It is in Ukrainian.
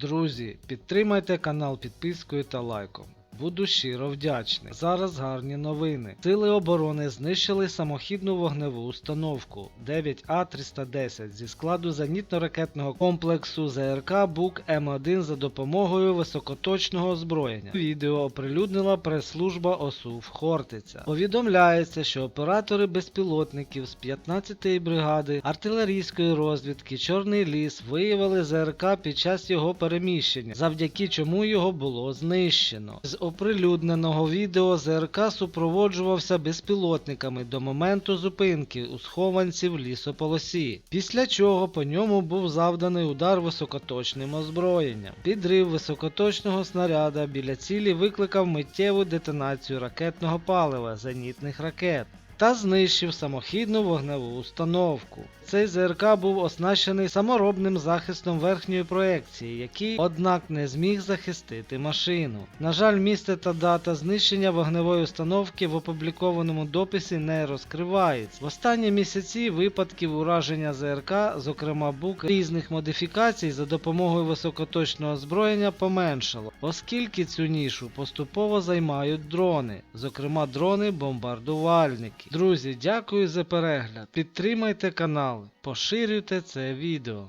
Друзі, підтримайте канал підпискою та лайком. Буду щиро вдячний. Зараз гарні новини. Сили оборони знищили самохідну вогневу установку 9А310 зі складу зенітно-ракетного комплексу ЗРК БУК М1 за допомогою високоточного озброєння. Відео оприлюднила прес-служба ОСУВ Хортиця. Повідомляється, що оператори безпілотників з 15-ї бригади артилерійської розвідки Чорний ліс виявили ЗРК під час його переміщення, завдяки чому його було знищено. З оприлюдненого відео ЗРК супроводжувався безпілотниками до моменту зупинки у схованці в лісополосі, після чого по ньому був завданий удар високоточним озброєнням. Підрив високоточного снаряда біля цілі викликав миттєву детонацію ракетного палива зенітних ракет. Та знищив самохідну вогневу установку. Цей ЗРК був оснащений саморобним захистом верхньої проекції, який, однак, не зміг захистити машину. На жаль, місце та дата знищення вогневої установки в опублікованому дописі не розкривається. В останні місяці випадків ураження ЗРК, зокрема БУК, різних модифікацій за допомогою високоточного озброєння поменшало, оскільки цю нішу поступово займають дрони, зокрема дрони-бомбардувальники. Друзі, дякую за перегляд. Підтримайте канал, поширюйте це відео.